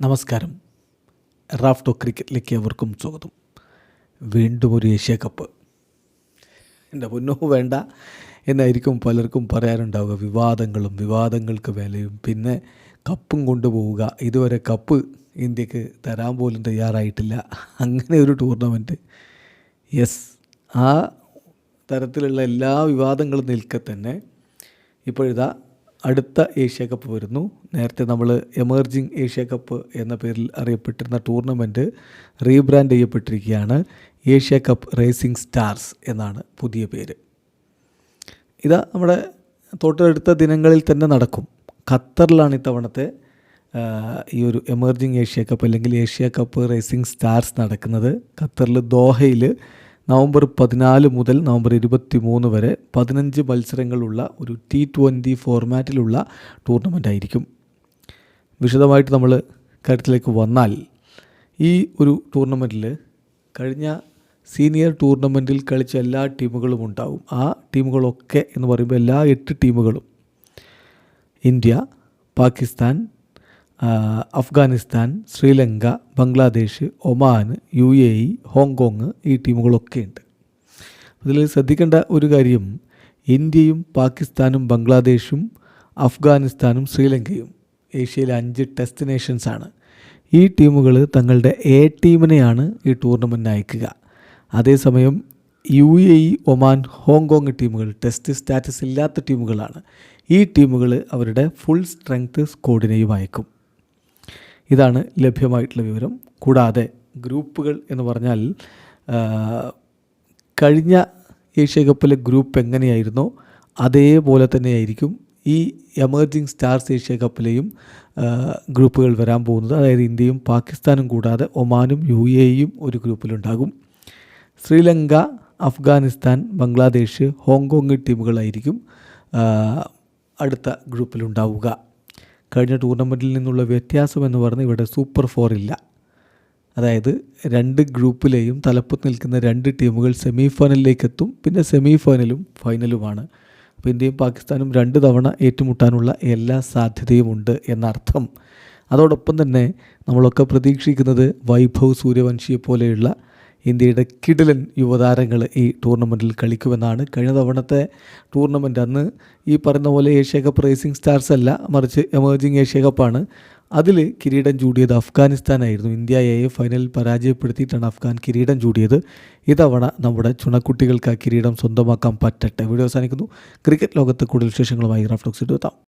നമസ്കാരം. റാഫ്റ്റോ ക്രിക്കറ്റിലേക്ക് അവർക്കും സ്വാഗതം. വീണ്ടും ഒരു ഏഷ്യ കപ്പ്. എന്റെ പൊന്നോ വേണ്ട എന്നായിരിക്കും പലർക്കും പറയാനുണ്ടാവുക. വിവാദങ്ങളും വിവാദങ്ങൾക്ക് വിലയും. പിന്നെ കപ്പും കൊണ്ടുപോവുക. ഇതുവരെ കപ്പ് ഇന്ത്യയ്ക്ക് തരാൻ പോലും തയ്യാറായിട്ടില്ല. അങ്ങനെ ഒരു ടൂർണമെന്റ് യെസ് ആ തരത്തിലുള്ള എല്ലാ വിവാദങ്ങളും നിൽക്കെ തന്നെ ഇപ്പോഴിതാ അടുത്ത ഏഷ്യ കപ്പ് വരുന്നു. നേരത്തെ നമ്മൾ എമർജിങ് ഏഷ്യ കപ്പ് എന്ന പേരിൽ അറിയപ്പെട്ടിരുന്ന ടൂർണമെന്റ് റീബ്രാൻഡ് ചെയ്യപ്പെട്ടിരിക്കുകയാണ്. ഏഷ്യ കപ്പ് റേസിംഗ് സ്റ്റാർസ് എന്നാണ് പുതിയ പേര്. ഇതാ നമ്മുടെ തൊട്ടടുത്ത ദിനങ്ങളിൽ തന്നെ നടക്കും. ഖത്തറിലാണ് ഇത്തവണത്തെ ഈ ഒരു എമർജിങ് ഏഷ്യ കപ്പ് അല്ലെങ്കിൽ ഏഷ്യ കപ്പ് റേസിംഗ് സ്റ്റാർസ് നടക്കുന്നത്. ഖത്തറിൽ ദോഹയിൽ നവംബർ പതിനാല് മുതൽ നവംബർ ഇരുപത്തി മൂന്ന് വരെ പതിനഞ്ച് മത്സരങ്ങളുള്ള ഒരു ടി ട്വന്റി ഫോർമാറ്റിലുള്ള ടൂർണമെന്റ് ആയിരിക്കും. വിശദമായിട്ട് നമ്മൾ കാര്യത്തിലേക്ക് വന്നാൽ ഈ ഒരു ടൂർണമെന്റിൽ കഴിഞ്ഞ സീനിയർ ടൂർണമെന്റിൽ കളിച്ച എല്ലാ ടീമുകളും ഉണ്ടാവും. ആ ടീമുകളൊക്കെ എന്ന് പറയുമ്പോൾ എല്ലാ എട്ട് ടീമുകളും India Pakistan Afghanistan Sri Lanka Bangladesh Oman U A E Hong Kong ഈ ടീമുകളൊക്കെ ഉണ്ട്. അതിൽ ശ്രദ്ധിക്കേണ്ട ഒരു കാര്യം ഇന്ത്യയും പാകിസ്ഥാനും ബംഗ്ലാദേശും അഫ്ഗാനിസ്ഥാനും ശ്രീലങ്കയും ഏഷ്യയിലെ അഞ്ച് ടെസ്റ്റ് നേഷൻസ് ആണ്. ഈ ടീമുകൾ തങ്ങളുടെ എ ടീമിനെയാണ് ഈ ടൂർണമെന്റിന് അയക്കുക അതേസമയം U A E Oman Hong Kong ടീമുകൾ ടെസ്റ്റ് സ്റ്റാറ്റസ് ഇല്ലാത്ത ടീമുകളാണ്. ഈ ടീമുകൾ അവരുടെ ഫുൾ സ്ട്രെങ്ത് സ്ക്വാഡിനെയും അയക്കും. ഇതാണ് ലഭ്യമായിട്ടുള്ള വിവരം. കൂടാതെ ഗ്രൂപ്പുകൾ എന്ന് പറഞ്ഞാൽ കഴിഞ്ഞ ഏഷ്യ കപ്പിലെ ഗ്രൂപ്പ് എങ്ങനെയായിരുന്നു അതേപോലെ തന്നെയായിരിക്കും ഈ എമർജിങ് സ്റ്റാർസ് ഏഷ്യ കപ്പിലെയും ഗ്രൂപ്പുകൾ വരാൻ പോകുന്നത്. അതായത് ഇന്ത്യയും പാകിസ്ഥാനും കൂടാതെ ഒമാനും യു എ ഇയും ഒരു ഗ്രൂപ്പിലുണ്ടാകും. ശ്രീലങ്ക അഫ്ഗാനിസ്ഥാൻ ബംഗ്ലാദേശ് ഹോങ്കോങ് ടീമുകളായിരിക്കും അടുത്ത ഗ്രൂപ്പിലുണ്ടാവുക. കഴിഞ്ഞ ടൂർണമെന്റിൽ നിന്നുള്ള വ്യത്യാസം എന്ന് പറഞ്ഞാൽ ഇവിടെ സൂപ്പർ ഫോർ ഇല്ല. അതായത് രണ്ട് ഗ്രൂപ്പിലെയും തലപ്പത്ത് നിൽക്കുന്ന രണ്ട് ടീമുകൾ സെമി ഫൈനലിലേക്ക് എത്തും പിന്നെ സെമി ഫൈനലും ഫൈനലുമാണ് അപ്പോൾ ഇന്ത്യയും പാകിസ്ഥാനും രണ്ട് തവണ ഏറ്റുമുട്ടാനുള്ള എല്ലാ സാധ്യതയുമുണ്ട് എന്നർത്ഥം. അതോടൊപ്പം തന്നെ നമ്മളൊക്കെ പ്രതീക്ഷിക്കുന്നത് വൈഭവ് സൂര്യവംശിയെ പോലെയുള്ള ഇന്ത്യയുടെ കിടിലൻ യുവതാരങ്ങൾ ഈ ടൂർണമെന്റിൽ കളിക്കുമെന്നാണ് കഴിഞ്ഞ തവണത്തെ ടൂർണമെന്റ്. അന്ന് ഈ പറഞ്ഞ പോലെ ഏഷ്യ കപ്പ് റേസിംഗ് സ്റ്റാർസ് അല്ല മറിച്ച് എമേർജിങ് ഏഷ്യ കപ്പാണ് അതിൽ കിരീടം ചൂടിയത് അഫ്ഗാനിസ്ഥാനായിരുന്നു ഇന്ത്യ എ ഫൈനലിൽ പരാജയപ്പെടുത്തിയിട്ടാണ് അഫ്ഗാൻ കിരീടം ചൂടിയത്. ഇത്തവണ നമ്മുടെ ചുണക്കുട്ടികൾക്ക് ആ കിരീടം സ്വന്തമാക്കാൻ പറ്റട്ടെ. വീഡിയോ അവസാനിക്കുന്നു. ക്രിക്കറ്റ് ലോകത്ത് കൂടുതൽ വിശേഷങ്ങളുമായി റഫ്ലോക്സ് എത്താം